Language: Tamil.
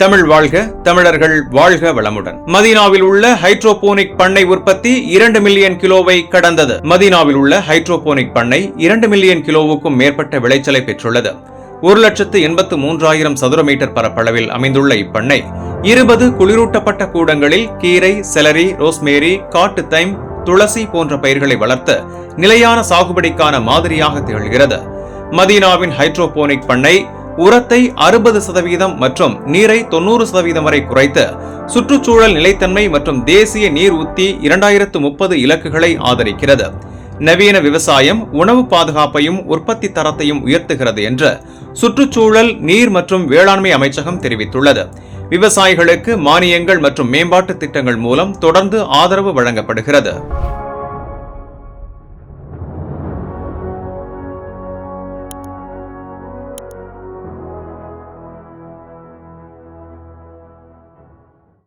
தமிழ் வாழ்க தமிழர்கள் வாழ்க வளமுடன். மதீனாவில் உள்ள ஹைட்ரோபோனிக் பண்ணை உற்பத்தி இரண்டு மில்லியன் கிலோவை கடந்தது. மதீனாவில் உள்ள ஹைட்ரோபோனிக் பண்ணை இரண்டு மில்லியன் கிலோவுக்கும் மேற்பட்ட விளைச்சலை பெற்றுள்ளது. ஒரு லட்சத்து எண்பத்து மூன்றாயிரம் சதுர மீட்டர் பரப்பளவில் அமைந்துள்ள இப்பண்ணை இருபது குளிரூட்டப்பட்ட கூடங்களில் கீரை செலரி ரோஸ்மேரி காட்டு தைம் துளசி போன்ற பயிர்களை வளர்த்து நிலையான சாகுபடிக்கான மாதிரியாக திகழ்கிறது. மதீனாவின் ஹைட்ரோபோனிக் பண்ணை உரத்தை அறுபது சதவீதம் மற்றும் நீரை தொண்ணூறு சதவீதம் வரை குறைத்து சுற்றுச்சூழல் நிலைத்தன்மை மற்றும் தேசிய நீர் உத்தி இரண்டாயிரத்து முப்பது இலக்குகளை ஆதரிக்கிறது. நவீன விவசாயம் உணவு பாதுகாப்பையும் உற்பத்தி தரத்தையும் உயர்த்துகிறது என்று சுற்றுச்சூழல் நீர் மற்றும் வேளாண்மை அமைச்சகம் தெரிவித்துள்ளது. விவசாயிகளுக்கு மானியங்கள் மற்றும் மேம்பாட்டு திட்டங்கள் மூலம் தொடர்ந்து ஆதரவு வழங்கப்படுகிறது.